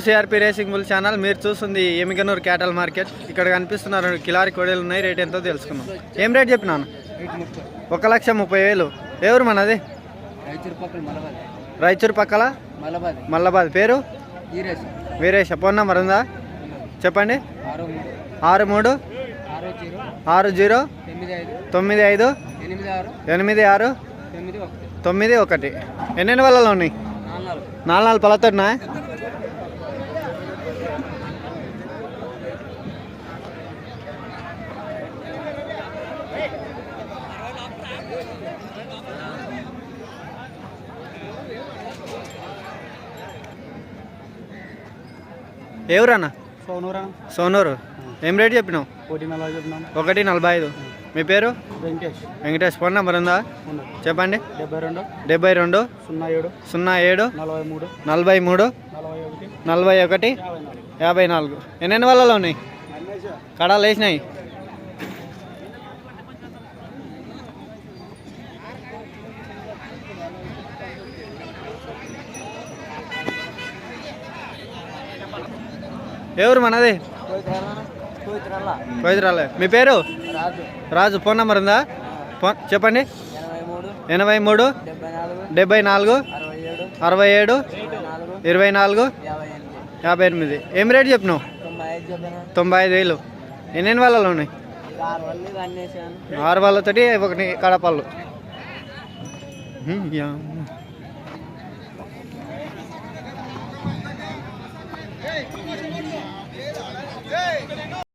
CRP racing bull channel మీరు చూస్తుంది Yemmiganur క్యాటల్ market ఇక్కడ కనిపిస్తున్నారు కిలారి కోడీలు ఉన్నాయి. రేట్ ఎంతో తెలుసుకుందాం. ఏం రేట్ చెప్పినాను ఒక లక్ష ముప్పై వేలు. ఎవరు మనది? రాయచూరు పక్కల? మల్లబాద్ పేరు? వీరేష. ఫోన్ నెంబర్ ఉందా? చెప్పండి. ఆరు మూడు. ఆరు జీరో. తొమ్మిది ఐదు. ఎనిమిది ఆరు. తొమ్మిది ఒకటి. ఎన్నెన్ని వలలో ఉన్నాయి? నాలుగు నాలుగు. నాలుగు ఎవరన్నా సోనూరా సోనూరు. ఏం రేట్ చెప్పినావు? ఒకటి నలభై ఐదు. మీ పేరు? వెంకటేష్. వెంకటేష్. ఫోన్ నెంబర్ ఉందా? చెప్పండి. డెబ్బై రెండు. డెబ్బై రెండు. సున్నా ఏడు. సున్నా ఏడు. నలభై మూడు. నలభై మూడు. నలభై ఒకటి. యాభై నాలుగు. ఎన్నెన్ని వాళ్ళలో ఉన్నాయి? కడాలు వేసినాయి? ఎవరు మనది? కోయిద్రాలే మీ పేరు? రాజు. ఫోన్ నెంబర్ ఉందా? ఫోన్ చెప్పండి. ఎనభై మూడు డెబ్బై నాలుగు అరవై ఏడు ఇరవై నాలుగు యాభై ఎనిమిది. ఏం రేట్ చెప్పినావు? తొంభై ఐదు వేలు. ఎన్నెన్ని వాళ్ళలో ఉన్నాయి? ఆరు వాళ్ళతోటి ఒకటి కడపళ్ళు యా. ఏయ్ ఏయ్